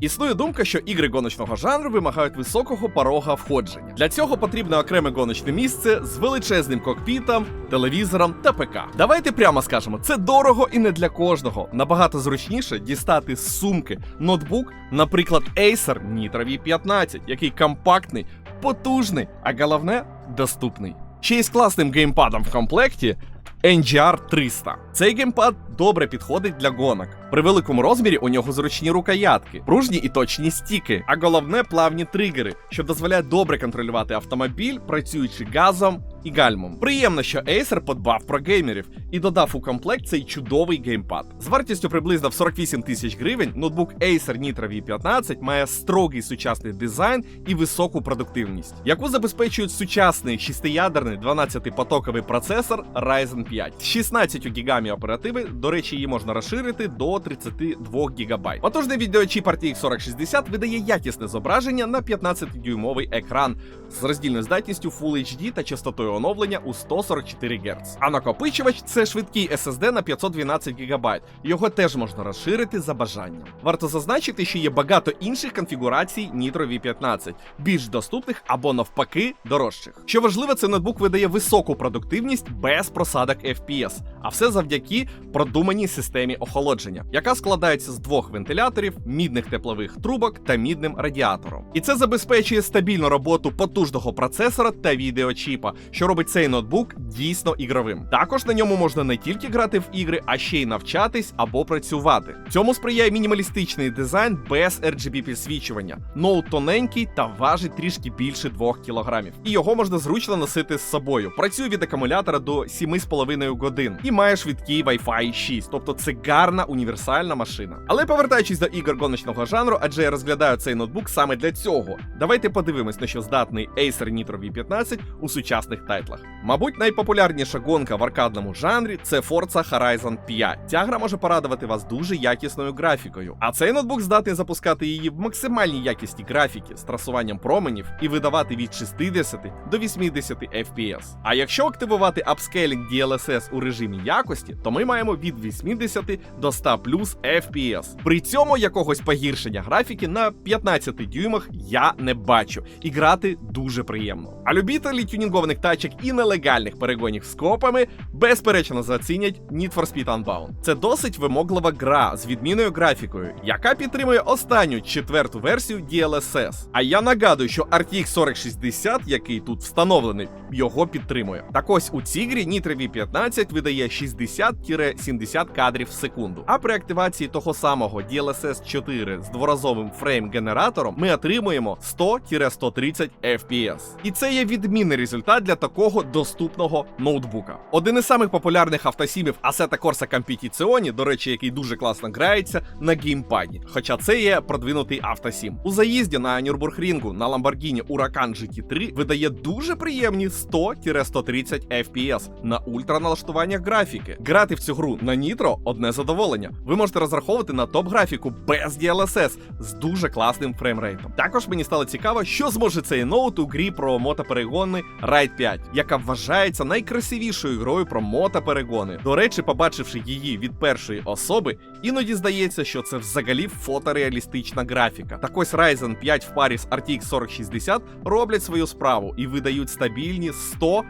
Існує думка, що ігри гоночного жанру вимагають високого порога входження. Для цього потрібно окреме гоночне місце з величезним кокпітом, телевізором та ПК. Давайте прямо скажемо, це дорого і не для кожного. Набагато зручніше дістати з сумки ноутбук, наприклад, Acer Nitro V15, який компактний, потужний, а головне доступний. Ще й з класним геймпадом в комплекті NGR 300. Цей геймпад добре підходить для гонок. При великому розмірі у нього зручні рукоятки, пружні і точні стіки, а головне плавні тригери, що дозволяють добре контролювати автомобіль, працюючи газом і гальмом. Приємно, що Acer подбав про геймерів і додав у комплект цей чудовий геймпад. З вартістю приблизно в 48 тисяч гривень ноутбук Acer Nitro V15 має строгий сучасний дизайн і високу продуктивність, яку забезпечують сучасний шестиядерний 12-потоковий процесор Ryzen 5 з 16 гігами оперативи. До речі, її можна розширити до 32 ГБ. Потужний відеочіп RTX 4060 видає якісне зображення на 15-дюймовий екран з роздільною здатністю Full HD та частотою оновлення у 144 Гц. А накопичувач це швидкий SSD на 512 ГБ. Його теж можна розширити за бажанням. Варто зазначити, що є багато інших конфігурацій Nitro V15, більш доступних або навпаки дорожчих. Що важливо, цей ноутбук видає високу продуктивність без просадок FPS, а все завдяки продуманій системі охолодження, яка складається з двох вентиляторів, мідних теплових трубок та мідним радіатором. І це забезпечує стабільну роботу потужного процесора та відеочіпа, що робить цей ноутбук дійсно ігровим. Також на ньому можна не тільки грати в ігри, а ще й навчатись або працювати. Цьому сприяє мінімалістичний дизайн без RGB підсвічування. Ноут тоненький та важить трішки більше 2 кілограмів. І його можна зручно носити з собою. Працює від акумулятора до 7,5 годин і має швидкий Wi-Fi 6, тобто це гарна універсальна машина. Але повертаючись до ігор гоночного жанру, адже я розглядаю цей ноутбук саме для цього. Давайте подивимось, на що здатний Acer Nitro V15 у сучасних тайтлах. Мабуть, найпопулярніша гонка в аркадному жанрі це Forza Horizon 5. Ця гра може порадувати вас дуже якісною графікою. А цей ноутбук здатний запускати її в максимальній якісті графіки з трасуванням променів і видавати від 60 до 80 FPS. А якщо активувати апскейлінг DLSS у режимі якості, то ми маємо від 80 до 100 плюс FPS. При цьому якогось погіршення графіки на 15 дюймах я не бачу, і грати дуже приємно. А любителі тюнінгованих тачок і нелегальних перегонів з копами безперечно зацінять Need for Speed Unbound. Це досить вимоглива гра з відмінною графікою, яка підтримує останню четверту версію DLSS. А я нагадую, що RTX 4060, який тут встановлений, його підтримує. Так ось у цій грі Nitro V15 видає 60-70 кадрів в секунду. А при активації того самого DLSS 4 з дворазовим фрейм-генератором ми отримуємо 100-130 FPS. І це є відмінний результат для такого доступного ноутбука. Один із самих популярних автосімів Assetto Corsa Competizione, до речі, який дуже класно грається на геймпаді. Хоча це є продвинутий автосім. У заїзді на Нюрбургрінгу на Lamborghini Huracan GT3 видає дуже приємні 100-130 FPS на ультраналаштуваннях графіки. Грати в цю гру на Nitro – одне задоволення. Ви можете розраховувати на топ-графіку без DLSS з дуже класним фреймрейтом. Також мені стало цікаво, що зможе цей ноут у грі про мотоперегони Ride 5, яка вважається найкрасивішою грою про мотоперегони. До речі, побачивши її від першої особи, іноді здається, що це взагалі фотореалістична графіка. Так ось Ryzen 5 в парі з RTX 4060 роблять свою справу і видають стабільні 100-130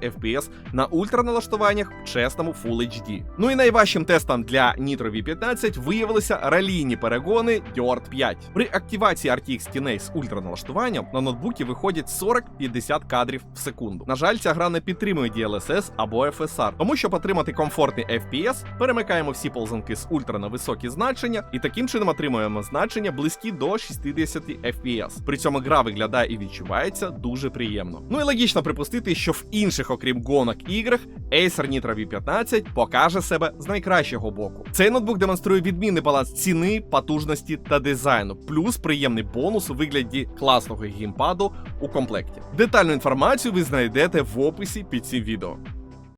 FPS на ультраналаштуваннях в чесному Full HD. Ну і найважчим тестом для Nitro V15 виявилися ралійні перегони Dirt 5. При активації RTX TNA з ультраналаштуванням на ноутбукі виходять 40-50 кадрів в секунду. На жаль, ця гра не підтримує DLSS або FSR, тому щоб отримати комфортний FPS, перемикаємо всі ползанки з ультра на високі значення, і таким чином отримуємо значення близькі до 60 FPS. При цьому гра виглядає і відчувається дуже приємно. Ну і логічно припустити, що в інших, окрім гонок іграх, Acer Nitro V15 покаже себе з найкращого боку. Цей ноутбук демонструє відмінний баланс ціни, потужності та дизайну, плюс приємний бонус у вигляді класного геймпаду у комплекті. Детальну інформацію ви знайдете в описі під цим відео.